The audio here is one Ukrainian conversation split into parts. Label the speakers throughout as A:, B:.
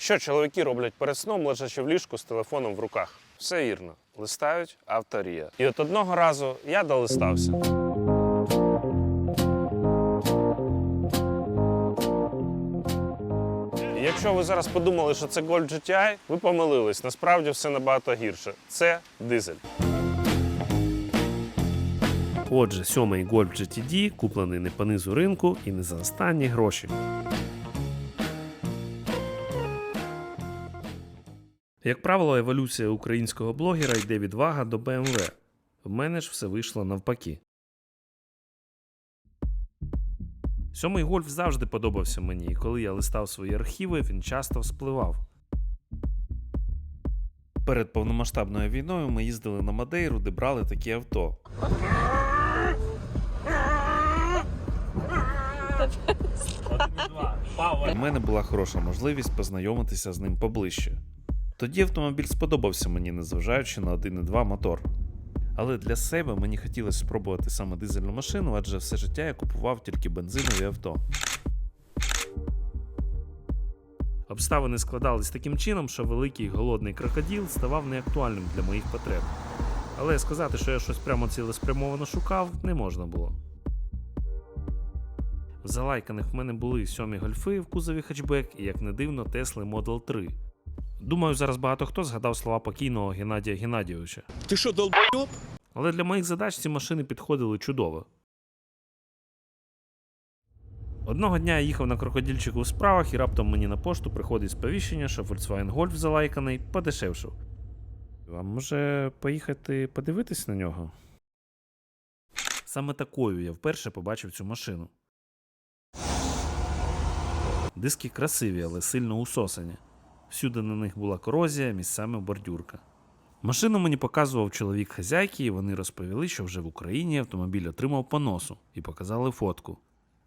A: Що чоловіки роблять перед сном, лежачи в ліжку з телефоном в руках? Все вірно, листають авторія. І от одного разу я долистався. Якщо ви зараз подумали, що це Golf GTI, ви помилились. Насправді все набагато гірше. Це дизель. Отже, сьомий Golf GTD куплений не по низу ринку і не за останні гроші. Як правило, еволюція українського блогера йде від вага до BMW. В мене ж все вийшло навпаки. Сьомий гольф завжди подобався мені, і коли я листав свої архіви, він часто вспливав. Перед повномасштабною війною ми їздили на Мадейру, де брали такі авто. У мене була хороша можливість познайомитися з ним поближче. Тоді автомобіль сподобався мені, незважаючи на 1.2 мотор. Але для себе мені хотілося спробувати саме дизельну машину, адже все життя я купував тільки бензинові авто. Обставини складались таким чином, що великий голодний крокодил ставав неактуальним для моїх потреб. Але сказати, що я щось прямо цілеспрямовано шукав, не можна було. В залайканих в мене були сьомі гольфи в кузові хетчбек і, як не дивно, Тесли Model 3. Думаю, зараз багато хто згадав слова покійного Геннадія Геннадійовича.
B: Ты что, долбоеб?
A: Але для моїх задач ці машини підходили чудово. Одного дня я їхав на крокодильчику у справах, і раптом мені на пошту приходить сповіщення, що Volkswagen Golf залайканий подешевшив. Вам може поїхати подивитись на нього? Саме такою я вперше побачив цю машину. Диски красиві, але сильно усосані. Всюди на них була корозія, місцями бордюрка. Машину мені показував чоловік хазяйки, і вони розповіли, що вже в Україні автомобіль отримав по носу і показали фотку.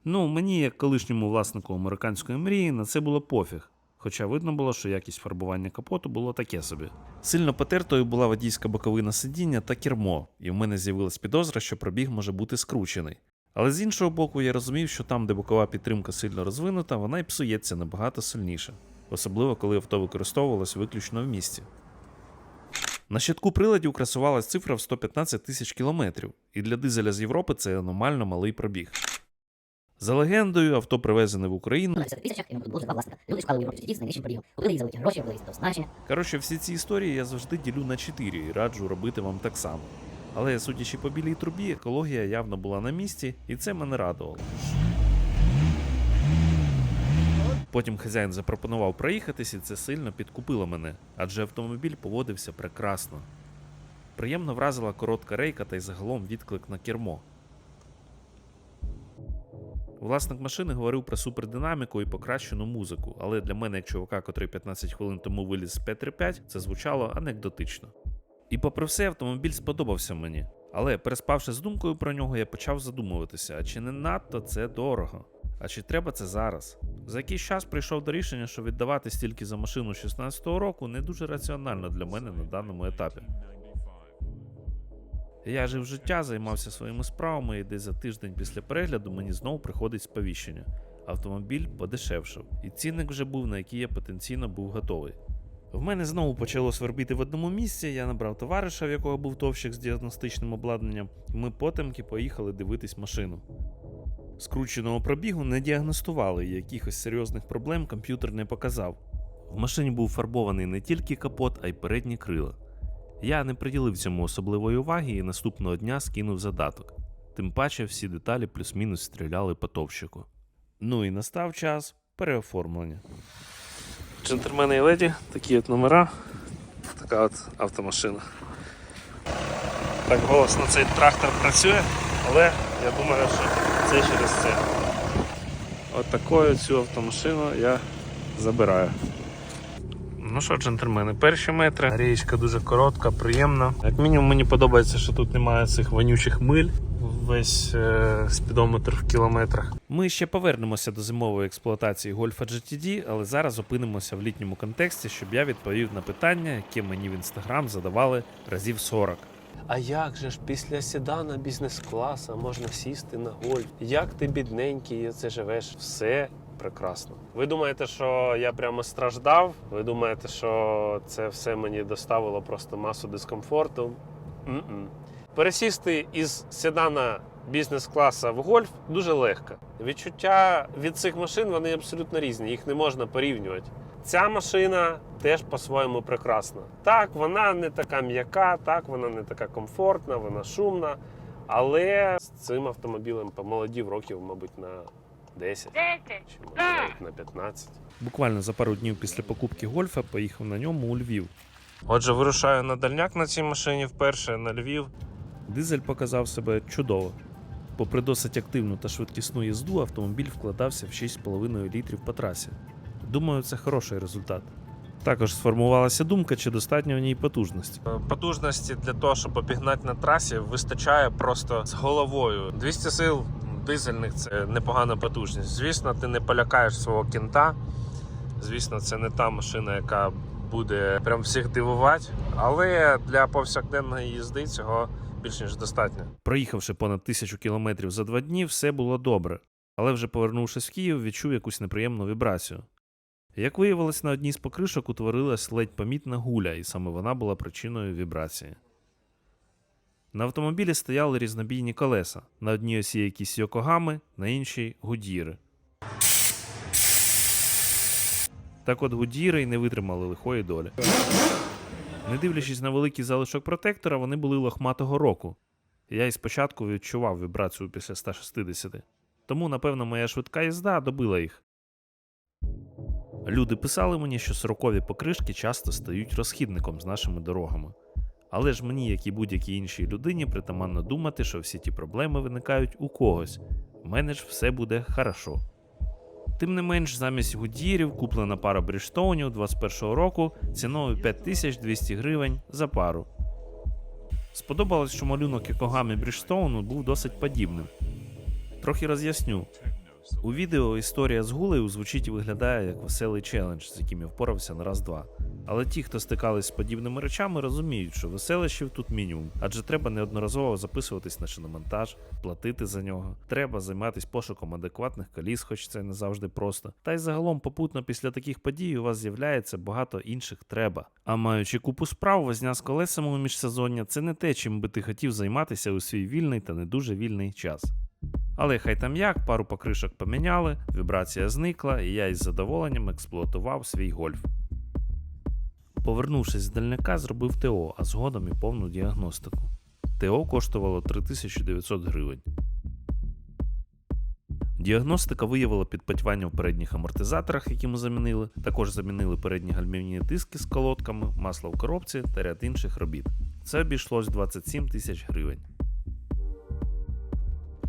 A: Ну, мені, як колишньому власнику американської мрії, на це було пофіг. Хоча видно було, що якість фарбування капоту було таке собі. Сильно потертою була водійська боковина сидіння та кермо, і в мене з'явилась підозра, що пробіг може бути скручений. Але з іншого боку, я розумів, що там, де бокова підтримка сильно розвинута, вона й псується набагато сильніше, особливо коли авто використовувалось виключно в місті. На щитку приладів красувалась цифра в 115 тисяч кілометрів, і для дизеля з Європи це аномально малий пробіг. За легендою, авто привезене в Україну.
C: на 10 тисячах, і тут було два власника. Люди шукали в Європі житті з найнижчим пробігом. Купили їх за великі гроші, були до значення.
A: Коротше, всі ці історії я завжди ділю на 4 і раджу робити вам так само. Але судячи по білій трубі, екологія явно була на місці, і це мене радувало. Потім хазяїн запропонував проїхатись, і це сильно підкупило мене, адже автомобіль поводився прекрасно. Приємно вразила коротка рейка та й загалом відклик на кермо. Власник машини говорив про супердинаміку і покращену музику, але для мене, як чувака, котрий 15 хвилин тому виліз з П-35, це звучало анекдотично. І попри все, автомобіль сподобався мені. Але переспавши з думкою про нього, я почав задумуватися, а чи не надто це дорого? А чи треба це зараз? За якийсь час прийшов до рішення, що віддавати стільки за машину 16-го року не дуже раціонально для мене на даному етапі. Я жив життя, займався своїми справами, і десь за тиждень після перегляду мені знову приходить сповіщення. Автомобіль подешевшав, і цінник вже був, на який я потенційно був готовий. В мене знову почало свербіти в одному місці. Я набрав товариша, в якого був товщик з діагностичним обладнанням, і ми потемки поїхали дивитись машину. Скрученого пробігу не діагностували, і якихось серйозних проблем комп'ютер не показав. В машині був фарбований не тільки капот, а й передні крила. Я не приділив цьому особливої уваги і наступного дня скинув задаток. Тим паче всі деталі плюс-мінус стріляли по товщику. Ну і настав час переоформлення. Джентльмени і леді, такі от номера. Така от автомашина. Так голосно цей трактор працює, але я думаю, що це через це. От такою цю автомашину я забираю. Ну що, джентльмени, перші метри. Річка дуже коротка, приємна. Як мінімум, мені подобається, що тут немає цих вонючих миль. Весь е, спідометр в кілометрах. Ми ще повернемося до зимової експлуатації Гольфа GTD, але зараз опинимося в літньому контексті, щоб я відповів на питання, яке мені в інстаграм задавали разів 40.
B: А як же ж після седана бізнес-класа можна сісти на гольф? Як ти бідненький це живеш? Все прекрасно. Ви думаєте, що я прямо страждав? Ви думаєте, що це все мені доставило просто масу дискомфорту? М-м. Пересісти із седана бізнес-класа в гольф дуже легко. Відчуття від цих машин вони абсолютно різні, їх не можна порівнювати. Ця машина теж по-своєму прекрасна. Так, вона не така м'яка, так, вона не така комфортна, вона шумна. Але з цим автомобілем помолодів років, мабуть, на 10 чи може навіть на 15.
A: Буквально за пару днів після покупки гольфа поїхав на ньому у Львів. Отже, вирушаю на дальняк на цій машині вперше на Львів. Дизель показав себе чудово. Попри досить активну та швидкісну їзду, автомобіль вкладався в 6,5 літрів по трасі. Думаю, це хороший результат. Також сформувалася думка, чи достатньо в ній потужності. Потужності для того, щоб обігнати на трасі, вистачає просто з головою. 200 сил дизельних це непогана потужність. Звісно, ти не полякаєш свого кінта. Звісно, це не та машина, яка буде прям всіх дивувати, але для повсякденної їзди цього більш ніж достатньо. Проїхавши понад тисячу кілометрів за два дні, все було добре, але вже повернувшись в Київ, відчув якусь неприємну вібрацію. Як виявилось, на одній з покришок утворилась ледь помітна гуля, і саме вона була причиною вібрації. На автомобілі стояли різнобійні колеса. На одній осі якісь Йокогами, на іншій Гудіри. Так от Гудіри й не витримали лихої долі. Не дивлячись на великий залишок протектора, вони були лохматого року. Я і спочатку відчував вібрацію після 160. Тому, напевно, моя швидка їзда добила їх. Люди писали мені, що сорокові покришки часто стають розхідником з нашими дорогами. Але ж мені, як і будь-якій іншій людині, притаманно думати, що всі ті проблеми виникають у когось. У мене ж все буде хорошо. Тим не менш, замість гудірів куплена пара Бріштоунів 21-го року ціною 5200 гривень за пару. Сподобалось, що малюнок Якогамі Бріштоуну був досить подібним. Трохи роз'ясню. У відео історія з гулею звучить і виглядає як веселий челендж, з яким я впорався на раз-два. Але ті, хто стикались з подібними речами, розуміють, що веселищів тут мінімум, адже треба неодноразово записуватись на шиномонтаж, платити за нього. Треба займатися пошуком адекватних коліс, хоч це не завжди просто. Та й загалом попутно після таких подій у вас з'являється багато інших треба. А маючи купу справ, возня з колесами у міжсезоння це не те, чим би ти хотів займатися у свій вільний та не дуже вільний час. Але хай там як, пару покришок поміняли, вібрація зникла, і я із задоволенням експлуатував свій гольф. Повернувшись з дальника, зробив ТО, а згодом і повну діагностику. ТО коштувало 3900 гривень. Діагностика виявила підпотівання в передніх амортизаторах, які ми замінили. Також замінили передні гальмівні диски з колодками, масло в коробці та ряд інших робіт. Це обійшлось 27 тисяч гривень.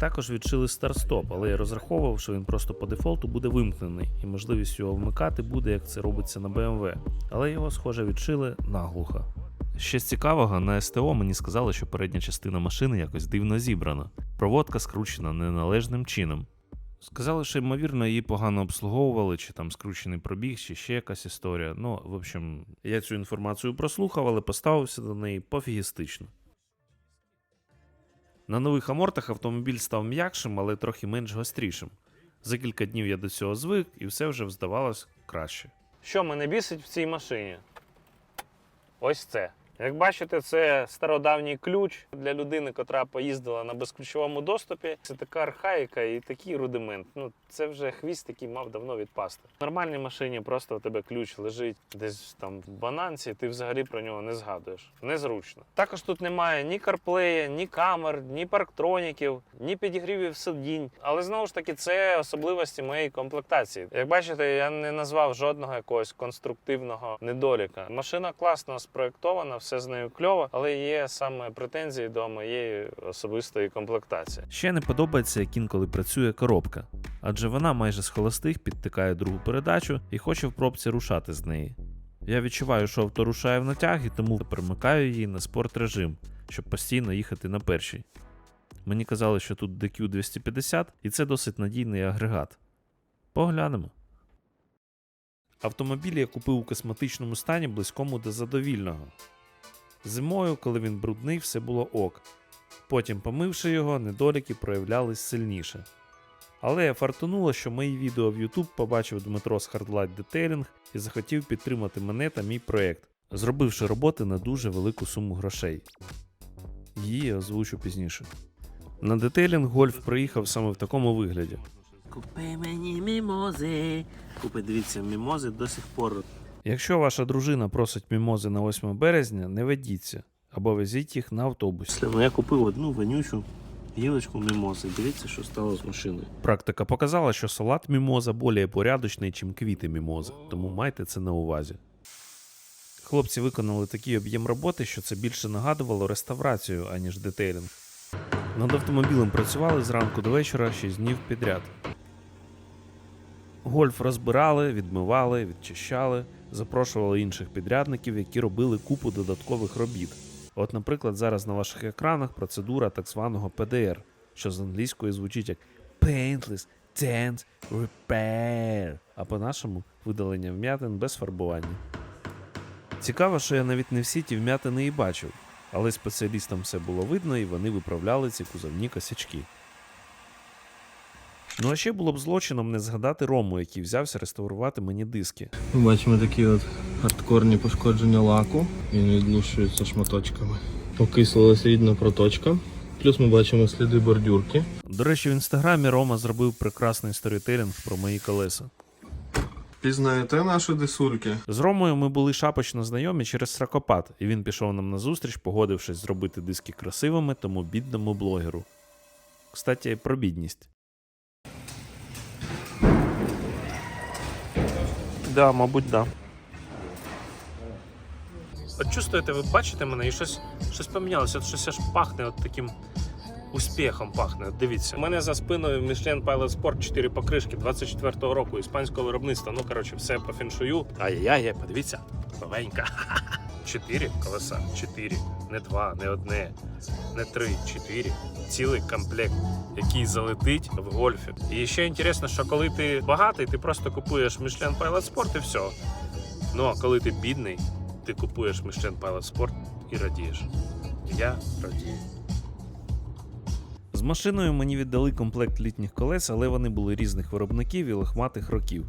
A: Також відшили старт-стоп, але я розраховував, що він просто по дефолту буде вимкнений, і можливість його вмикати буде, як це робиться на BMW. Але його, схоже, відшили наглухо. Ще з цікавого, на СТО мені сказали, що передня частина машини якось дивно зібрана. Проводка скручена неналежним чином. Сказали, що ймовірно її погано обслуговували, чи там скручений пробіг, чи ще якась історія. Ну, в общем, я цю інформацію прослухав, але поставився до неї пофігістично. На нових амортах автомобіль став м'якшим, але трохи менш гострішим. За кілька днів я до цього звик, і все вже здавалось краще.
B: Що мене бісить в цій машині? Ось це. Як бачите, це стародавній ключ для людини, котра поїздила на безключовому доступі. Це така архаїка і такий рудимент. Ну, це вже хвіст, який мав давно відпасти. В нормальній машині просто у тебе ключ лежить десь там в бананці, ти взагалі про нього не згадуєш. Незручно. Також тут немає ні карплея, ні камер, ні парктроніків, ні підігрівів сидінь. Але знову ж таки, це особливості моєї комплектації. Як бачите, я не назвав жодного якогось конструктивного недоліка. Машина класно спроєктована, все з нею кльово, але є саме претензії до моєї особистої комплектації.
A: Ще не подобається, як інколи працює коробка, адже вона майже з холостих підтикає другу передачу і хоче в пробці рушати з неї. Я відчуваю, що авто рушає в натяг, і тому перемикаю її на спорт режим, щоб постійно їхати на першій. Мені казали, що тут DQ 250, і це досить надійний агрегат. Поглянемо. Автомобіль я купив у косметичному стані близькому до задовільного. Зимою, коли він брудний, все було ок. Потім, помивши його, недоліки проявлялись сильніше. Але фартунуло, що мої відео в YouTube побачив Дмитро з Hardlight Detailing і захотів підтримати мене та мій проєкт, зробивши роботи на дуже велику суму грошей. Її я озвучу пізніше. На детейлінг гольф приїхав саме в такому вигляді.
B: Купи мені мімози. Купи, дивіться, мімози до сих пор.
A: Якщо ваша дружина просить мімози на 8 березня, не ведіться або везіть їх на автобусі.
B: Я купив одну вонючу гілочку мімози. Дивіться, що стало з машиною.
A: Практика показала, що салат мімоза більш порядочний, ніж квіти мімози, тому майте це на увазі. Хлопці виконали такий об'єм роботи, що це більше нагадувало реставрацію, аніж детейлінг. Над автомобілем працювали зранку до вечора 6 днів підряд. Гольф розбирали, відмивали, відчищали, запрошували інших підрядників, які робили купу додаткових робіт. От, наприклад, зараз на ваших екранах процедура так званого PDR, що з англійської звучить як Paintless Dent Repair, а по-нашому видалення вм'ятин без фарбування. Цікаво, що я навіть не всі ті вм'ятини і бачив, але спеціалістам все було видно і вони виправляли ці кузовні косячки. Ну а ще було б злочином не згадати Рому, який взявся реставрувати мені диски.
D: Ми бачимо такі от хардкорні пошкодження лаку. Він відлушується шматочками. Окислилася рідна проточка. Плюс ми бачимо сліди бордюрки.
A: До речі, в інстаграмі Рома зробив прекрасний сторітелінг про мої колеса.
D: Пізнаєте наші дисульки?
A: З Ромою ми були шапочно знайомі через сракопад, і він пішов нам на зустріч, погодившись зробити диски красивими тому бідному блогеру. Кстати, про бідність. Да, мабуть, да. От чувствуєте, ви бачите мене і щось, щось помінялося, от щось аж пахне от таким успіхом пахне. Дивіться. У мене за спиною Michelin Pilot Sport 4 покришки 24-го року іспанського виробництва. Ну, коротше, все по феншую. Ай-яй-яй, подивіться, новенька. Чотири колеса, чотири, не два, не одне, не три, чотири. Цілий комплект, який залетить в гольфі. І ще інтересно, що коли ти багатий, ти просто купуєш Michelin Pilot Sport і все. Ну а коли ти бідний, ти купуєш Michelin Pilot Sport і радієш. Я радію. З машиною мені віддали комплект літніх колес, але вони були різних виробників і лохматих років.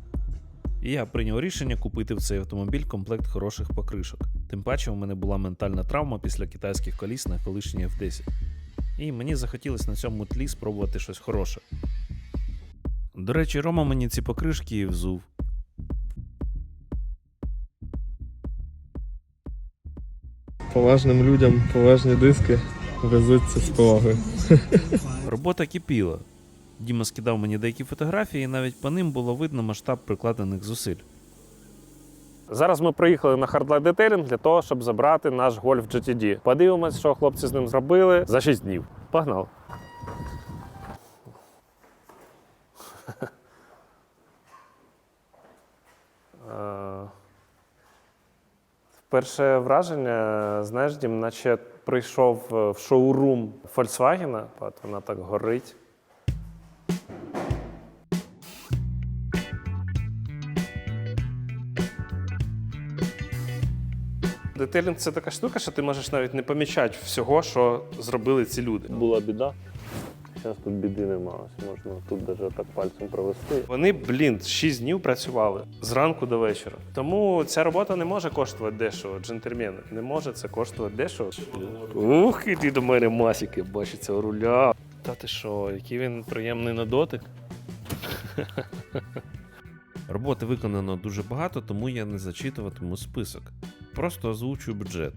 A: І я прийняв рішення купити в цей автомобіль комплект хороших покришок. Тим паче, у мене була ментальна травма після китайських коліс на колишній F10. І мені захотілося на цьому тлі спробувати щось хороше. До речі, Рома мені ці покришки і взув.
D: Поважним людям поважні диски везуться з повагою.
A: Робота кипіла. Діма скидав мені деякі фотографії, і навіть по ним було видно масштаб прикладених зусиль.
B: Зараз ми приїхали на Hardline Detailing для того, щоб забрати наш Golf GTD. Подивимось, що хлопці з ним зробили за 6 днів. Погнали. Перше враження, знаєш, Дім, наче прийшов е, в шоурум Volkswagen, от вона так горить. Детейлінг це така штука, що ти можеш навіть не помічати всього, що зробили ці люди. Була біда. Зараз тут біди немає, можна тут навіть так пальцем провести. Вони, блін, 6 днів працювали зранку до вечора. Тому ця робота не може коштувати дешево, джентльмени. Не може це коштувати дешево. Ух, іди до мене масіки, бачиться руля. Та ти що, який він приємний на дотик.
A: Роботи виконано дуже багато, тому я не зачитуватиму список. Просто озвучу бюджет: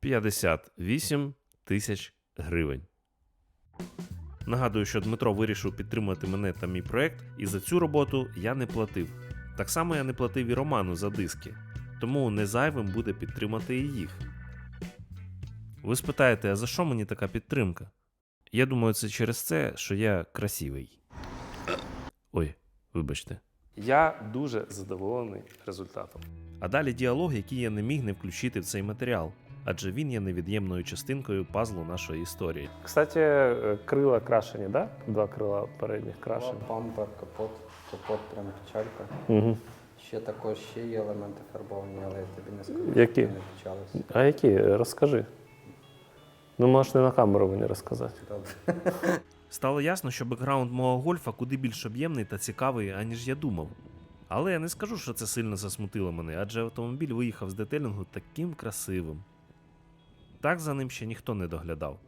A: 58 тисяч гривень. Нагадую, що Дмитро вирішив підтримати мене та мій проект, і за цю роботу я не платив. Так само я не платив і Роману за диски, тому не зайвим буде підтримати і їх. Ви спитаєте, а за що мені така підтримка? Я думаю, це через це, що я красивий. Ой, вибачте.
B: Я дуже задоволений результатом.
A: А далі діалог, який я не міг не включити в цей матеріал, адже він є невід'ємною частинкою пазлу нашої історії.
B: Кстати, е, крила крашені, да? Два крила передніх
E: Два
B: крашені.
E: бампер, капот, капот, прям печалька.
B: Угу.
E: Ще також ще є елементи фарбовані, але я тобі не скажу,
B: Які?
E: не печалися.
B: А які? Розкажи. Ну, можеш не на камеру мені розказати.
E: Добре.
A: Стало ясно, що бекграунд мого гольфа куди більш об'ємний та цікавий, аніж я думав. Але я не скажу, що це сильно засмутило мене, адже автомобіль виїхав з детелінгу таким красивим. Так за ним ще ніхто не доглядав.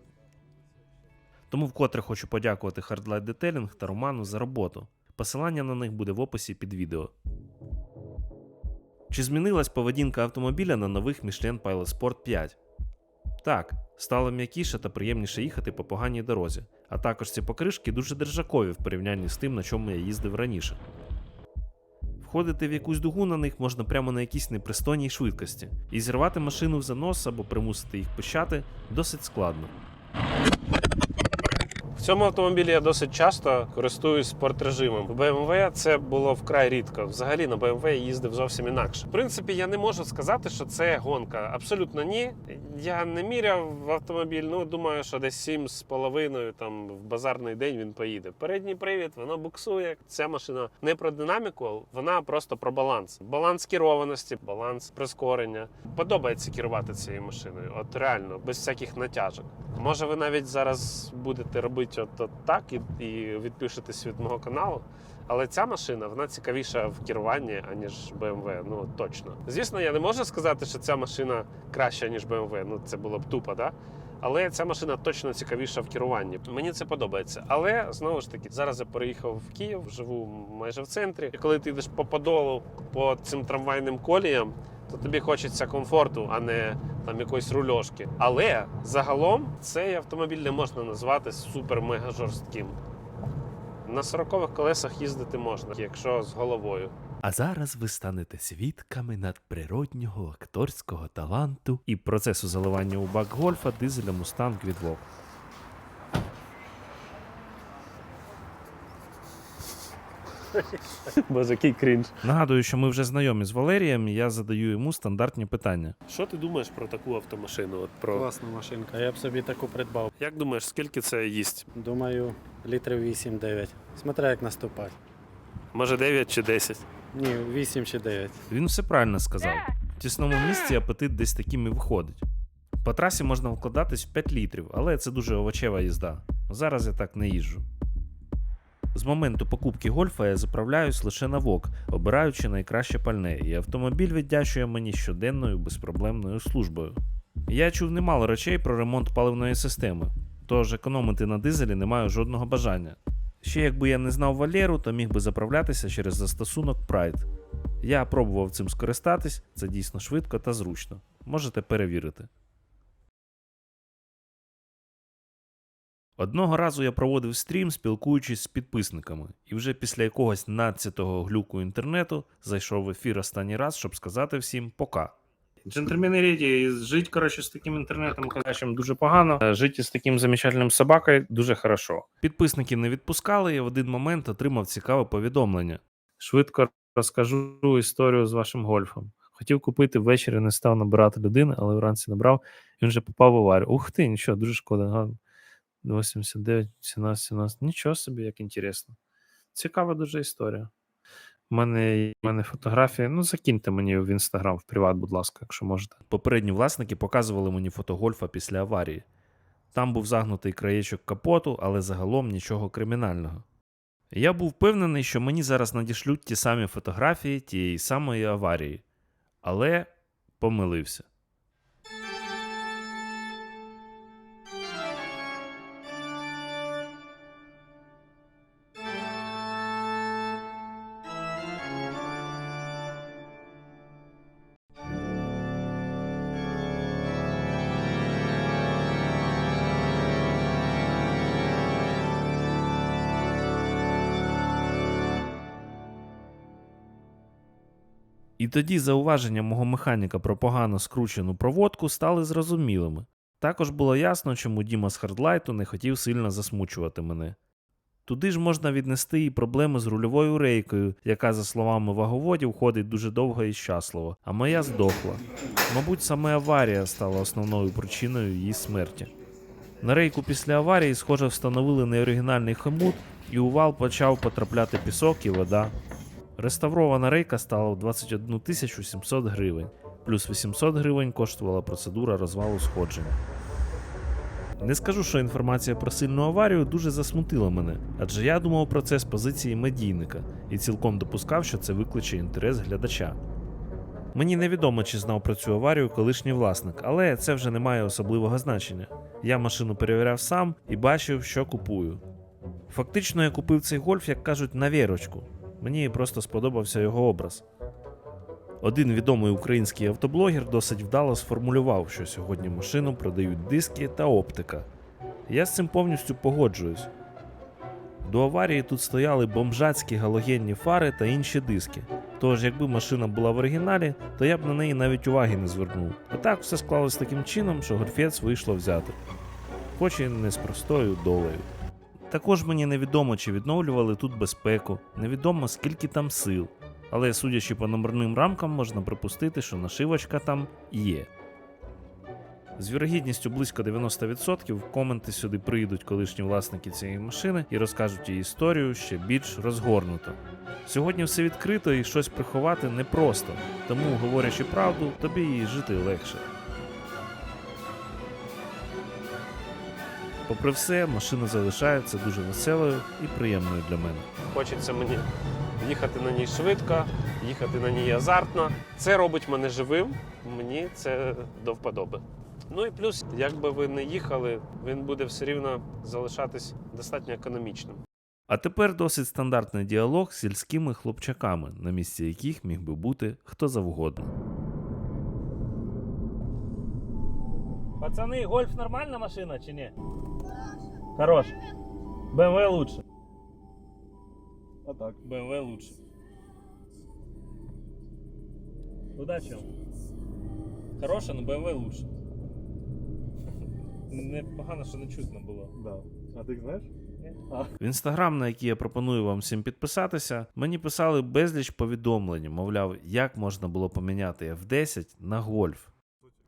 A: Тому вкотре хочу подякувати Hardlight Detailing та Роману за роботу. Посилання на них буде в описі під відео. Чи змінилась поведінка автомобіля на нових Michelin Pilot Sport 5? Так, стало м'якіше та приємніше їхати по поганій дорозі, а також ці покришки дуже держакові в порівнянні з тим, на чому я їздив раніше. Входити в якусь дугу на них можна прямо на якійсь непристойній швидкості, і зірвати машину в занос або примусити їх пищати досить складно.
B: В цьому автомобілі я досить часто користуюсь спортрежимом. В BMW це було вкрай рідко. Взагалі на BMW я їздив зовсім інакше. В принципі, я не можу сказати, що це гонка. Абсолютно ні. Я не міряв в автомобіль. Ну думаю, що десь 7,5 там в базарний день він поїде. Передній привід, воно буксує. Ця машина не про динаміку, вона просто про баланс. Баланс керованості, баланс прискорення. Подобається керувати цією машиною. От реально, без всяких натяжок. Може, ви навіть зараз будете робити от, от так і, і відпишетесь від мого каналу. Але ця машина вона цікавіша в керуванні, аніж BMW. Ну точно. Звісно, я не можу сказати, що ця машина краща, ніж BMW. Ну це було б тупо, да? Але ця машина точно цікавіша в керуванні. Мені це подобається. Але знову ж таки, зараз я переїхав в Київ, живу майже в центрі. І коли ти йдеш по подолу по цим трамвайним коліям, то тобі хочеться комфорту, а не там якоїсь рульошки. Але загалом цей автомобіль не можна назвати супер-мега жорстким. На 40-х колесах їздити можна, якщо з головою.
A: А зараз ви станете свідками надприроднього акторського таланту і процесу заливання у бак гольфа дизеля Mustang від Vogue.
B: Боже, який крінж.
A: Нагадую, що ми вже знайомі з Валерієм, і я задаю йому стандартні питання.
B: Що ти думаєш про таку автомашину? От про
F: Класна машинка, я б собі таку придбав.
B: як думаєш, скільки це їсть?
F: Думаю, літрів 8-9. Смотря як наступати.
B: Може 9 чи 10?
F: Ні, 8 чи 9.
A: Він все правильно сказав. В тісному місці апетит десь таким і виходить. По трасі можна вкладатись в 5 літрів, але це дуже овочева їзда. Зараз я так не їжджу. З моменту покупки гольфа я заправляюсь лише на ВОК, обираючи найкраще пальне, і автомобіль віддячує мені щоденною безпроблемною службою. Я чув немало речей про ремонт паливної системи, тож економити на дизелі не маю жодного бажання. Ще якби я не знав Валеру, то міг би заправлятися через застосунок Pride. Я пробував цим скористатись, це дійсно швидко та зручно. Можете перевірити. Одного разу я проводив стрім, спілкуючись з підписниками, і вже після якогось надцятого глюку інтернету зайшов в ефір останній раз, щоб сказати всім пока. Джентльмени леді, жити, коротше, з таким інтернетом кращим дуже погано. а Жити з таким замечательним собакою дуже хорошо. Підписників не відпускали, і в один момент отримав цікаве повідомлення. Швидко розкажу історію з вашим гольфом. Хотів купити ввечері, не став набирати людини, але вранці набрав, і він вже попав в аварію. Ух ти, нічого, дуже шкода. Га, 89, 17, 17. Нічого собі, як інтересно. Цікава дуже історія. У мене, мене фотографія. Ну, закиньте мені в інстаграм, в приват, будь ласка, якщо можете. Попередні власники показували мені фото гольфа після аварії. Там був загнутий краєчок капоту, але загалом нічого кримінального. Я був впевнений, що мені зараз надішлють ті самі фотографії тієї самої аварії, але помилився. І тоді зауваження мого механіка про погано скручену проводку стали зрозумілими. Також було ясно, чому Діма з Хардлайту не хотів сильно засмучувати мене. Туди ж можна віднести і проблеми з рульовою рейкою, яка, за словами ваговодів, ходить дуже довго і щасливо, а моя здохла. Мабуть, саме аварія стала основною причиною її смерті. На рейку після аварії, схоже, встановили неоригінальний хомут, і у вал почав потрапляти пісок і вода. Реставрована рейка стала в 21 700 гривень, плюс 800 гривень коштувала процедура розвалу сходження. Не скажу, що інформація про сильну аварію дуже засмутила мене, адже я думав про це з позиції медійника і цілком допускав, що це викличе інтерес глядача. Мені невідомо, чи знав про цю аварію колишній власник, але це вже не має особливого значення. Я машину перевіряв сам і бачив, що купую. Фактично, я купив цей гольф, як кажуть, на вірочку. Мені просто сподобався його образ. Один відомий український автоблогер досить вдало сформулював, що сьогодні машину продають диски та оптика. Я з цим повністю погоджуюсь. До аварії тут стояли бомжацькі галогенні фари та інші диски. Тож, якби машина була в оригіналі, то я б на неї навіть уваги не звернув. А так все склалось таким чином, що гольфець вийшло взяти, хоч і не з простою долею. Також мені невідомо, чи відновлювали тут безпеку, невідомо скільки там сил. Але судячи по номерним рамкам, можна припустити, що нашивочка там є. З вірогідністю близько 90% коменти сюди прийдуть колишні власники цієї машини і розкажуть її історію ще більш розгорнуто. Сьогодні все відкрито і щось приховати непросто, тому, говорячи правду, тобі і жити легше. Попри все, машина залишається дуже веселою і приємною для мене.
B: Хочеться мені їхати на ній швидко, їхати на ній азартно. Це робить мене живим, мені це до вподоби. Ну і плюс, як би ви не їхали, він буде все рівно залишатись достатньо економічним.
A: А тепер досить стандартний діалог з сільськими хлопчаками, на місці яких міг би бути хто завгодно. Пацани, гольф нормальна машина чи ні? Хорош. БМВ лучше.
D: А так.
A: БМВ лучше. Удачі вам. Хороша, но БМВ лучше. Непогано, що не чутно було.
D: Да. А ти знаєш?
A: В інстаграм, на який я пропоную вам всім підписатися, мені писали безліч повідомлень, мовляв, як можна було поміняти F10 на гольф.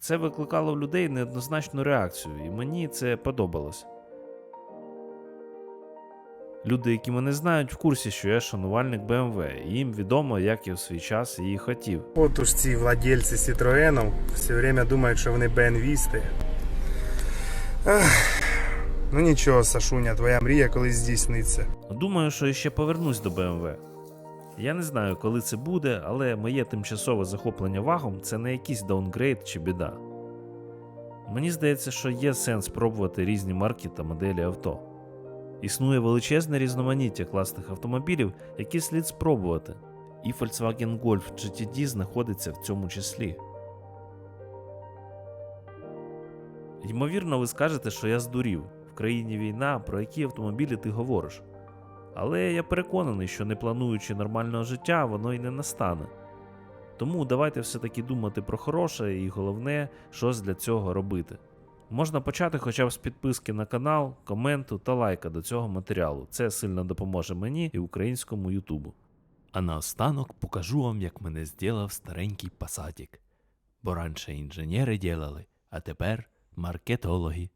A: Це викликало в людей неоднозначну реакцію, і мені це подобалось. Люди, які мене знають, в курсі, що я шанувальник BMW, і їм відомо, як я в свій час її хотів.
G: От уж ці владельці Citroenів все время думають, що вони БНВісти. Ех, Ну нічого, Сашуня, твоя мрія колись здійсниться.
A: Думаю, що ще повернусь до BMW. Я не знаю, коли це буде, але моє тимчасове захоплення вагом це не якийсь даунгрейд чи біда. Мені здається, що є сенс пробувати різні марки та моделі авто. Існує величезне різноманіття класних автомобілів, які слід спробувати, і Volkswagen Golf GTD знаходиться в цьому числі. Ймовірно, ви скажете, що я здурів. В країні війна, про які автомобілі ти говориш. Але я переконаний, що не плануючи нормального життя, воно й не настане. Тому давайте все-таки думати про хороше і головне, щось для цього робити. Можна почати хоча б з підписки на канал, коменту та лайка до цього матеріалу. Це сильно допоможе мені і українському Ютубу. А наостанок покажу вам, як мене зділав старенький пасатік. Бо раніше інженери ділали, а тепер маркетологи.